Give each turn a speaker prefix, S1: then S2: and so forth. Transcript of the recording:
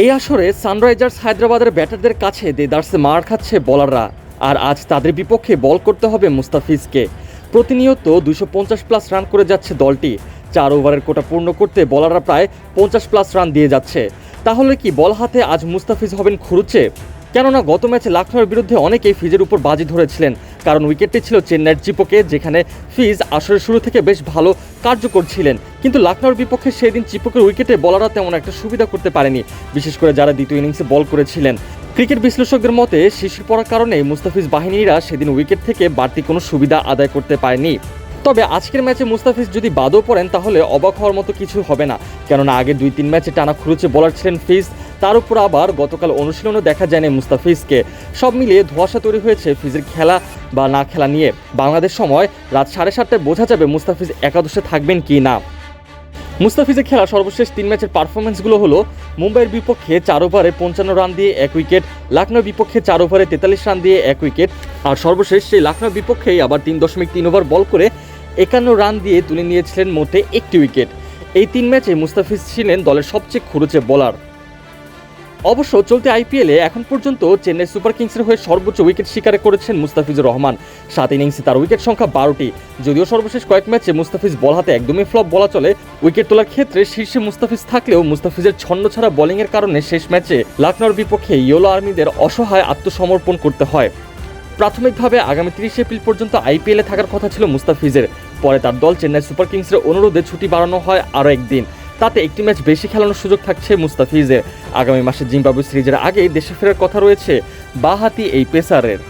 S1: এই আসরে সানরাইজার্স হায়দ্রাবাদের ব্যাটারদের কাছে দেদার্সে মার খাচ্ছে বলাররা, আর আজ তাদের বিপক্ষে বল করতে হবে মুস্তাফিজকে। প্রতিনিয়ত দুশো পঞ্চাশ প্লাস রান করে যাচ্ছে দলটি, চার ওভারের কোটা পূর্ণ করতে বলাররা প্রায় পঞ্চাশ প্লাস রান দিয়ে যাচ্ছে। তাহলে কি বল হাতে আজ মুস্তাফিজ হবেন খুরুচে? কেননা গত ম্যাচে লাখনৌর বিরুদ্ধে অনেকেই ফিজের উপর বাজি ধরেছিলেন। কারণ উইকেটটি ছিল চেন্নাইয়ের চিপোকে, যেখানে ফিজ আসরের শুরু থেকে বেশ ভালো কার্যকর ছিলেন। কিন্তু লাখনৌর বিপক্ষে সেদিন চিপোকের উইকেটে বলাররা তেমন একটা সুবিধা করতে পারেনি, বিশেষ করে যারা দ্বিতীয় ইনিংসে বল করেছিলেন। ক্রিকেট বিশ্লেষকদের মতে, শিশির পড়ার কারণে মুস্তাফিজ বাহিনীরা সেদিন উইকেট থেকে বাড়তি কোনো সুবিধা আদায় করতে পারেনি। তবে আজকের ম্যাচে মুস্তাফিজ যদি বাদও পড়েন, তাহলে অবাক হওয়ার মতো কিছু হবে না। কেননা আগে দুই তিন ম্যাচে টানা খুরুচে বলার ছিলেন ফিজ। তার উপর আবার গতকাল অনুশীলনও দেখা যায়নি মুস্তাফিজকে। সব মিলিয়ে ধোয়াশা তৈরি হয়েছে ফিজের খেলা বা না খেলা নিয়ে। বাংলাদেশ সময় রাত সাড়ে সাতটায় বোঝা যাবে মুস্তাফিজ একাদশে থাকবেন কি না। মুস্তাফিজের খেলা সর্বশেষ তিন ম্যাচের পারফরমেন্সগুলো হলো মুম্বাইয়ের বিপক্ষে চার ওভারে পঞ্চান্ন রান দিয়ে এক উইকেট লাখনৌর বিপক্ষে চার ওভারে তেতাল্লিশ রান দিয়ে এক উইকেট, আর সর্বশেষ সেই লাখনৌর বিপক্ষেই আবার তিন দশমিক তিন ওভার বল করে একান্ন রান দিয়ে তুলে নিয়েছিলেন মোটে একটি উইকেট। এই তিন ম্যাচে মুস্তাফিজ ছিলেন দলের সবচেয়ে খরচে বোলার। অবশ্য চলতি আইপিএলে এখন পর্যন্ত চেন্নাই সুপার কিংসের হয়ে সর্বোচ্চ উইকেট শিকার করেছেন মুস্তাফিজুর রহমান। সাত ইনিংসে তার উইকেট সংখ্যা বারোটি। যদিও সর্বশেষ কয়েক ম্যাচে মুস্তাফিজ বল হাতে একদমই ফ্লপ বলা চলে, উইকেট তোলার ক্ষেত্রে শীর্ষে মুস্তাফিজ থাকলেও মুস্তাফিজের ছন্ন ছাড়া বোলিংয়ের কারণে শেষ ম্যাচে লাখনৌর বিপক্ষে ইয়োলো আর্মিদের অসহায় আত্মসমর্পণ করতে হয়। প্রাথমিকভাবে আগামী তিরিশে এপ্রিল পর্যন্ত আইপিএলে থাকার কথা ছিল মুস্তাফিজের। পরে তার দল চেন্নাই সুপার কিংসের অনুরোধে ছুটি বাড়ানো হয় আরও একদিন। তাতে একটি ম্যাচ বেশি খেলানোর সুযোগ থাকছে মুস্তাফিজের আগামী মাসে জিম্বাবু সিরিজের আগেই দেশে ফেরার কথা রয়েছে বাহাতি এই পেসারের।